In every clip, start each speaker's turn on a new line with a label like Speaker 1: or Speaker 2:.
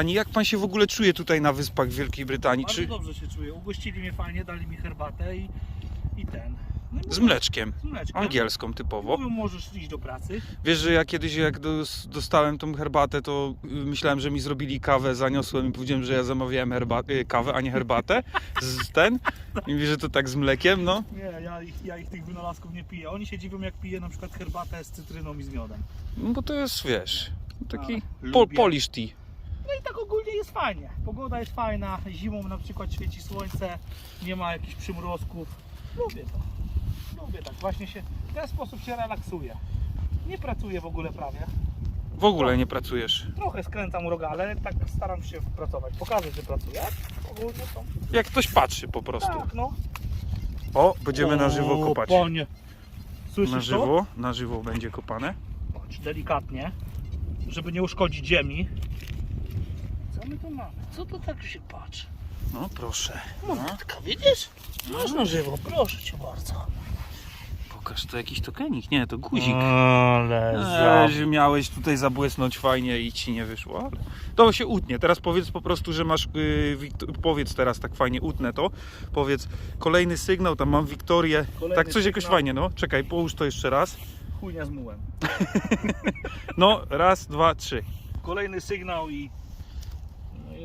Speaker 1: Ani jak pan się w ogóle czuje tutaj na wyspach w Wielkiej Brytanii?
Speaker 2: Bardzo
Speaker 1: Czy
Speaker 2: dobrze się czuję. Ugościli mnie fajnie, dali mi herbatę i, i ten. No i
Speaker 1: z mleczkiem?
Speaker 2: Z mleczkiem.
Speaker 1: Angielską typowo.
Speaker 2: Mówią, możesz iść do pracy.
Speaker 1: Wiesz, że ja kiedyś jak dos- dostałem tą herbatę, to y, myślałem, że mi zrobili kawę, zaniosłem i powiedziałem, że ja zamawiałem herba- y, kawę, a nie herbatę. Z ten. I mówi, że to tak z mlekiem, no.
Speaker 2: Nie, ja ich, ja ich tych wynalazków nie piję. Oni się dziwią jak piję na przykład herbatę z cytryną i z miodem.
Speaker 1: No bo to jest, wiesz, taki
Speaker 2: A,
Speaker 1: po,
Speaker 2: lubię.
Speaker 1: polish tea.
Speaker 2: No i tak ogólnie jest fajnie. Pogoda jest fajna, zimą na przykład świeci słońce, nie ma jakichś przymrozków. Lubię to. Lubię tak. Właśnie się w ten sposób się relaksuję. Nie pracuję w ogóle prawie.
Speaker 1: W ogóle nie pracujesz.
Speaker 2: Trochę skręcam rogale, tak staram się pracować. Pokażę, że pracuję. Ogólnie to.
Speaker 1: Jak ktoś patrzy po prostu.
Speaker 2: Tak, no.
Speaker 1: O, będziemy na żywo
Speaker 2: O,
Speaker 1: kopać.
Speaker 2: Panie. Słyszysz
Speaker 1: Na
Speaker 2: to?
Speaker 1: żywo, na żywo będzie kopane.
Speaker 2: Patrz, delikatnie, żeby nie uszkodzić ziemi. Mamy? Co to tak się patrzy?
Speaker 1: No proszę.
Speaker 2: Monetka, widzisz? Masz na żywo, proszę cię bardzo.
Speaker 1: Pokaż, to jakiś tokenik. Nie, to guzik.
Speaker 2: Ale
Speaker 1: Eee, że miałeś tutaj zabłysnąć fajnie i ci nie wyszło. ale To się utnie. Teraz powiedz po prostu, że masz. Yy, powiedz teraz tak fajnie, utnę to. Powiedz kolejny sygnał, tam mam Wiktorię.
Speaker 2: Kolejny
Speaker 1: tak coś jakoś
Speaker 2: sygnał.
Speaker 1: fajnie, no. Czekaj, połóż to jeszcze raz.
Speaker 2: Chujnia z mułem.
Speaker 1: No, raz, dwa, trzy.
Speaker 2: Kolejny sygnał i,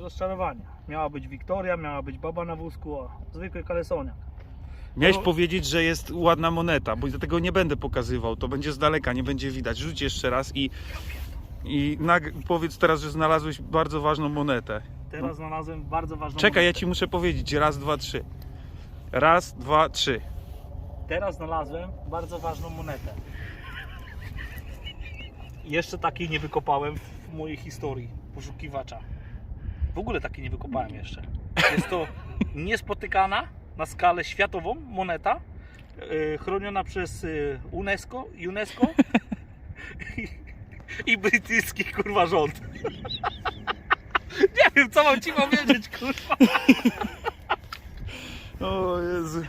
Speaker 2: no i rozczarowanie. Miała być Wiktoria, miała być baba na wózku, a zwykły kalesonia.
Speaker 1: Miałeś
Speaker 2: No.
Speaker 1: powiedzieć, że jest ładna moneta, bo tego nie będę pokazywał. To będzie z daleka, nie będzie widać. Rzuć jeszcze raz i. I powiedz teraz, że znalazłeś bardzo ważną monetę.
Speaker 2: Teraz znalazłem bardzo ważną
Speaker 1: Czekaj, ja
Speaker 2: monetę.
Speaker 1: ci muszę powiedzieć. Raz, dwa, trzy. Raz, dwa, trzy.
Speaker 2: Teraz znalazłem bardzo ważną monetę. Jeszcze takiej nie wykopałem w mojej historii poszukiwacza. W ogóle takiej nie wykopałem jeszcze. Jest to niespotykana na skalę światową moneta, yy, chroniona przez yy, UNESCO, UNESCO i, i brytyjski kurwa rząd. Nie wiem co mam ci powiedzieć kurwa.
Speaker 1: O Jezu.